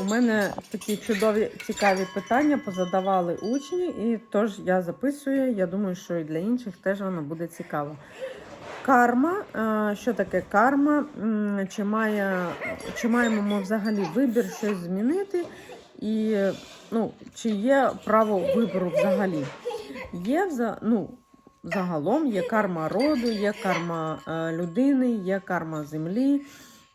У мене такі чудові цікаві питання позадавали учні, і тож я записую. Я думаю, що і для інших теж воно буде цікаво. Карма, що таке карма? Чи, має, чи маємо ми взагалі вибір щось змінити? І ну, чи є право вибору взагалі? Є ну, загалом є карма роду, є карма е, людини, є карма землі.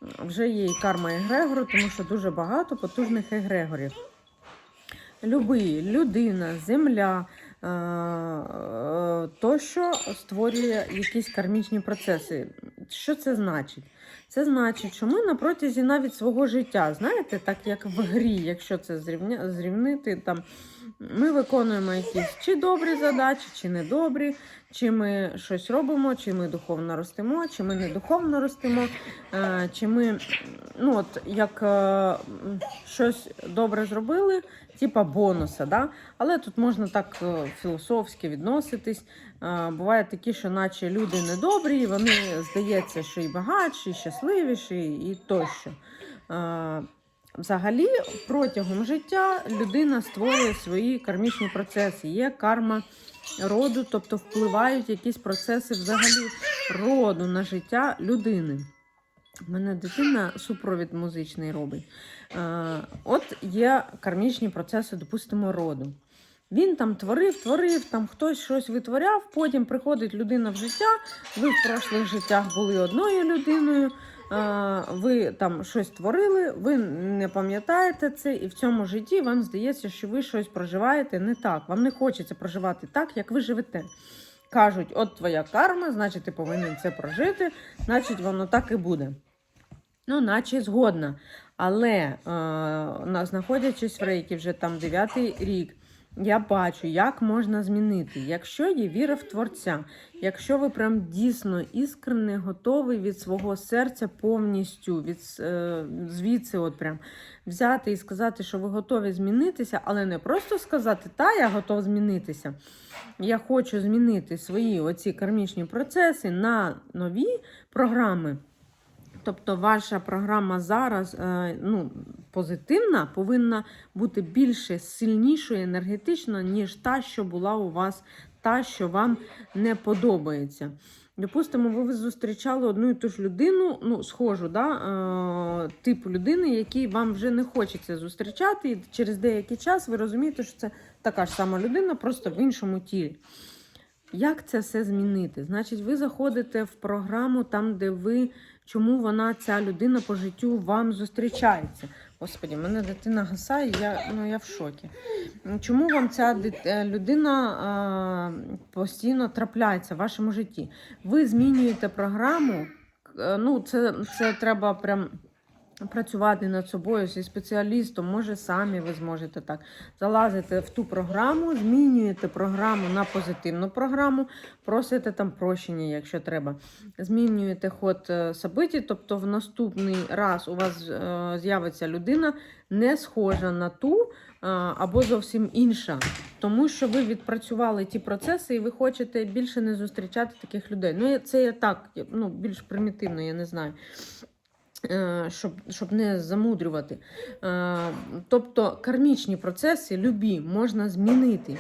Вже є і карма егрегору, тому що дуже багато потужних егрегорів. Любий, людина, земля е, е, тощо створює якісь кармічні процеси. Що це значить? Це значить, що ми на протязі навіть свого життя, знаєте, так як в грі, якщо це зрівня, зрівнити, там, ми виконуємо якісь чи добрі задачі, чи недобрі, чи ми щось робимо, чи ми духовно ростемо, чи ми не духовно ростемо, е, чи ми ну, от, як е, щось добре зробили, типа бонуса. Да? Але тут можна так е, філософськи відноситись. Бувають такі, що наче люди недобрі, і вони здається, що і багатші, і щасливіші, і тощо. Взагалі, протягом життя людина створює свої кармічні процеси. Є карма роду, тобто впливають якісь процеси взагалі роду на життя людини. У мене дитина супровід музичний робить. Е, от є кармічні процеси, допустимо, роду. Він там творив, творив, там хтось щось витворяв, потім приходить людина в життя. Ви в прошлих життях були одною людиною, ви там щось творили, ви не пам'ятаєте це, і в цьому житті вам здається, що ви щось проживаєте не так. Вам не хочеться проживати так, як ви живете. Кажуть, от твоя карма, значить, ти повинен це прожити, значить, воно так і буде. Ну, наче згодна. Але е, знаходячись в рейкі вже там дев'ятий рік, я бачу, як можна змінити. Якщо є віра в Творця, якщо ви прям дійсно іскренне, готовий від свого серця повністю від, е, звідси, от прям взяти і сказати, що ви готові змінитися, але не просто сказати, та я готов змінитися. Я хочу змінити свої оці кармічні процеси на нові програми. Тобто ваша програма зараз е, ну, позитивна, повинна бути більше сильнішою енергетично, ніж та, що була у вас, та, що вам не подобається. Допустимо, ви зустрічали одну і ту ж людину, ну, схожу, да, е, типу людини, якій вам вже не хочеться зустрічати, і через деякий час ви розумієте, що це така ж сама людина, просто в іншому тілі. Як це все змінити? Значить, ви заходите в програму там, де ви, чому вона, ця людина по життю вам зустрічається. Господі, мене дитина гасає, я, ну, я в шокі. Чому вам ця дит- е, людина а, постійно трапляється в вашому житті? Ви змінюєте програму, е, ну, це, це треба прям. Працювати над собою зі спеціалістом, може самі ви зможете так. Залазите в ту програму, змінюєте програму на позитивну програму, просите там прощення, якщо треба. Змінюєте ход е, событий, тобто в наступний раз у вас е, з'явиться людина не схожа на ту е, або зовсім інша. Тому що ви відпрацювали ті процеси і ви хочете більше не зустрічати таких людей. Ну, це я так, ну, більш примітивно, я не знаю. Е, Щоб, щоб не замудрювати. Е, Тобто кармічні процеси любі можна змінити.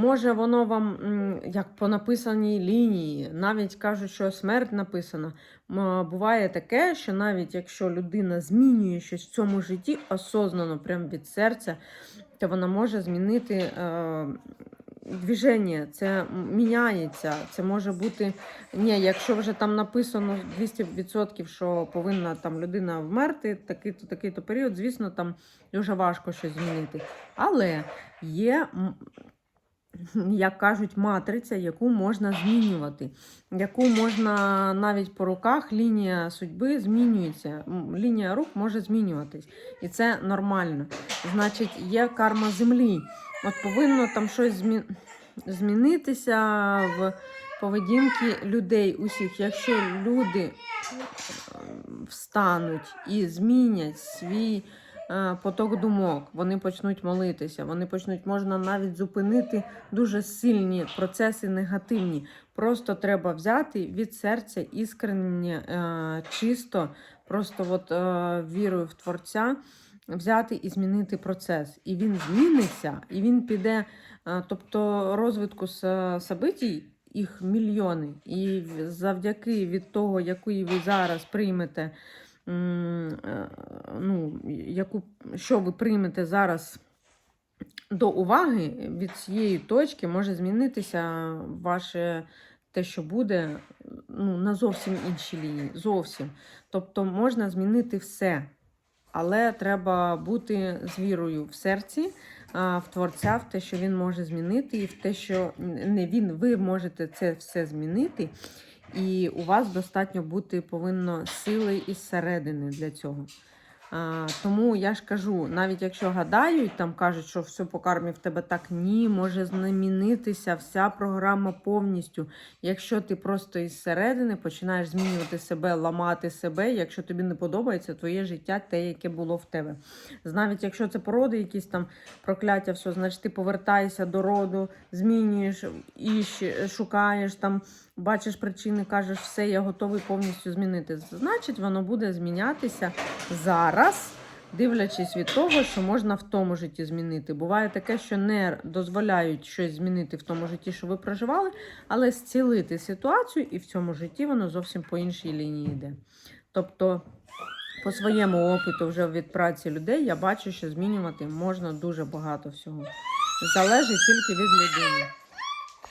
Може, воно вам, як по написаній лінії, навіть кажуть, що смерть написана. Буває таке, що навіть якщо людина змінює щось в цьому житті осознано, прямо від серця, то вона може змінити е, движення, це міняється. Це може бути. Ні, якщо вже там написано 200%, що повинна там людина вмерти, такий-то такий-то період, звісно, там дуже важко щось змінити. Але є. Як кажуть, матриця, яку можна змінювати, яку можна навіть по руках лінія судьби змінюється. Лінія рук може змінюватись. І це нормально. Значить, є карма землі. От повинно там щось змі... змінитися в поведінки людей усіх. Якщо люди е, встануть і змінять свій поток думок, вони почнуть молитися, вони почнуть, можна навіть зупинити дуже сильні процеси негативні. Просто треба взяти від серця іскренне, е, чисто, просто от, е, вірою в Творця взяти і змінити процес. І він зміниться, і він піде. е, Тобто розвитку событій їх мільйони. І завдяки від того, який ви зараз приймете, е, ну, яку, що ви приймете зараз до уваги, від цієї точки може змінитися ваше те, що буде ну, на зовсім іншій лінії. Зовсім. Тобто можна змінити все. Але треба бути з вірою в серці, в творця, в те, що він може змінити, і в те, що не він, ви можете це все змінити. І у вас достатньо бути повинно сили із середини для цього. А, тому я ж кажу, навіть якщо гадають, там кажуть, що все по кармі в тебе так ні, може змінитися вся програма повністю. Якщо ти просто із середини починаєш змінювати себе, ламати себе, якщо тобі не подобається твоє життя, те, яке було в тебе. Навіть якщо це породи, якісь там прокляття, все, значить ти повертаєшся до роду, змінюєш і шукаєш там. Бачиш причини, кажеш, все, я готовий повністю змінити. Значить, воно буде змінятися зараз, дивлячись від того, що можна в тому житті змінити. Буває таке, що не дозволяють щось змінити в тому житті, що ви проживали, але зцілити ситуацію, і в цьому житті воно зовсім по іншій лінії йде. Тобто, по своєму опиту вже від праці людей я бачу, що змінювати можна дуже багато всього. Залежить тільки від людини.